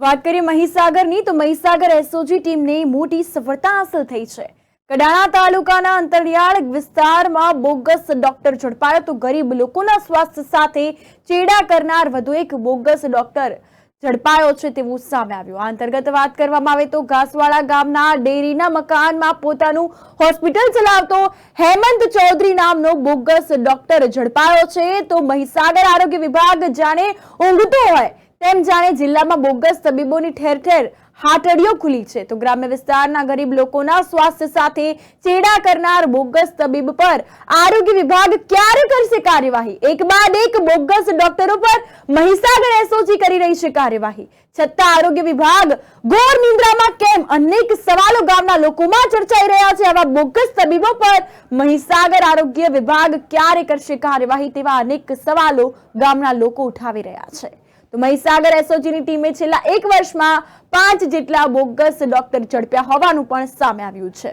વાત કરીએ મહીસાગરની, તો મહીસાગર એસઓજી ટીમને મોટી સફળતા હાંસલ થઈ છે. કડાણા તાલુકાના અંતરિયાળ વિસ્તારમાં બોગસ ડોક્ટર ઝડપાયો તો ગરીબ લોકોના સ્વાસ્થ્ય સાથે ચેડા કરનાર વધુ એક બોગસ ડોક્ટર ઝડપાયો છે તેવું સામે આવ્યું. આ અંતર્ગત વાત કરવામાં આવે તો ઘાસવાડા ગામના ડેરીના મકાનમાં પોતાનું હોસ્પિટલ ચલાવતો હેમંત ચૌધરી નામનો બોગસ ડોક્ટર ઝડપાયો છે. તો મહીસાગર આરોગ્ય વિભાગ જાણે ઊંઘતો હોય તેમ જાણે જિલ્લામાં બોગસ તબીબોની ઠેર ઠેર હાટડીઓ ખુલી છે. તો ગ્રામ્ય વિસ્તારના ગરીબ લોકોના સ્વાસ્થ્ય સાથે ચેડા કરનાર બોગસ તબીબ પર આરોગ્ય વિભાગ ક્યારે કરશે કાર્યવાહી? એક બાદ એક બોગસ ડોક્ટરો પર મહીસાગર એસઓજી કરી રહી છે કાર્યવાહી. છતાં આરોગ્ય વિભાગ ગોર નિંદ્રામાં કેમ અનેક સવાલો ગામના લોકોમાં ચર્ચાઈ રહ્યા છે. આવા બોગસ તબીબો પર મહીસાગર આરોગ્ય વિભાગ ક્યારે કરશે કાર્યવાહી તેવા અનેક સવાલો ગામના લોકો ઉઠાવી રહ્યા છે. તો મહીસાગર એસઓજીની ટીમે છેલ્લા એક વર્ષમાં પાંચ જેટલા બોગસ ડોક્ટર ઝડપ્યા હોવાનું પણ સામે આવ્યું છે.